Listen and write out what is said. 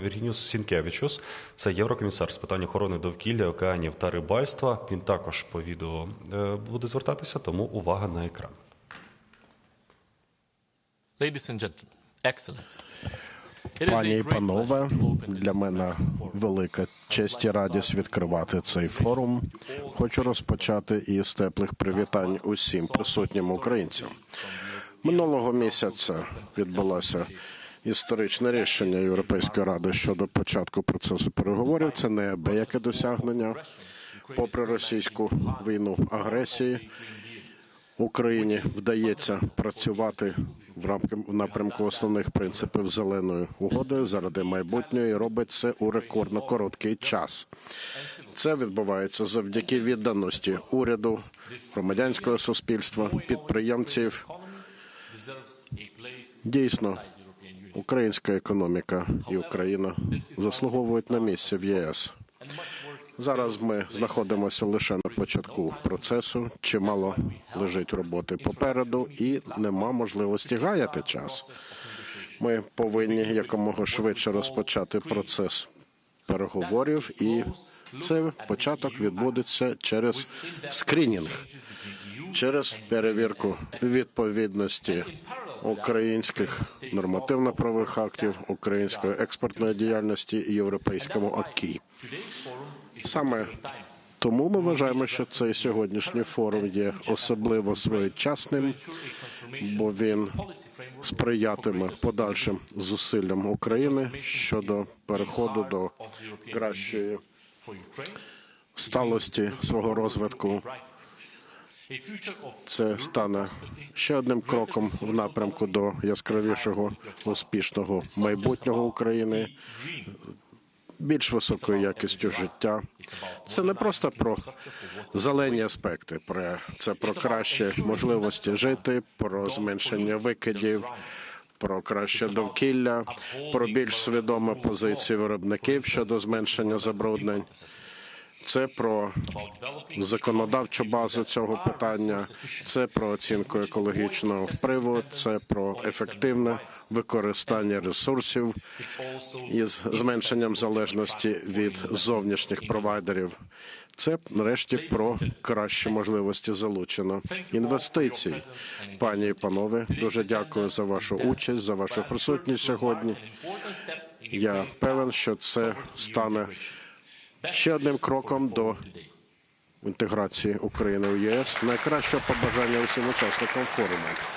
Віргініус Сінкевичус, це єврокомісар з питань охорони довкілля, океанів та рибальства. Він також по відео е, буде звертатися, тому увага на екран. Ladies and gentlemen, excellent. Пані і панове, для мене велика честь і радість відкривати цей форум. Хочу розпочати із теплих привітань усім присутнім українцям. Минулого місяця відбулося історичне рішення Європейської ради щодо початку процесу переговорів. Це не деяке досягнення, попри російську війну агресії. Україні вдається працювати в рамки в напрямку основних принципів зеленої угоди заради майбутнього і робить це у рекордно короткий час. Це відбувається завдяки відданості уряду, громадянського суспільства, підприємців. Дійсно, українська економіка і Україна заслуговують на місце в ЄС. Зараз ми знаходимося лише на початку процесу. Чимало лежить роботи попереду, і нема можливості гаяти час. Ми повинні якомога швидше розпочати процес переговорів, і цей початок відбудеться через скринінг, через перевірку відповідності українських нормативно-правових актів, української експортної діяльності і європейському АКІ. Саме тому ми вважаємо, що цей сьогоднішній форум є особливо своєчасним, бо він сприятиме подальшим зусиллям України щодо переходу до кращої сталості свого розвитку. Це стане ще одним кроком в напрямку до яскравішого успішного майбутнього України, більш високою якістю життя. Це не просто про зелені аспекти, про це про кращі можливості жити, про зменшення викидів. Про краще довкілля, про більш свідому позицію виробників щодо зменшення забруднень. Це про законодавчу базу цього питання, це про оцінку екологічного впливу, це про ефективне використання ресурсів із зменшенням залежності від зовнішніх провайдерів. Це нарешті про кращі можливості залучення інвестицій. Пані і панове, дуже дякую за вашу участь, за вашу присутність сьогодні. Я певен, що це стане ще одним кроком до інтеграції України в ЄС. Найкращого побажання усім учасникам форуму.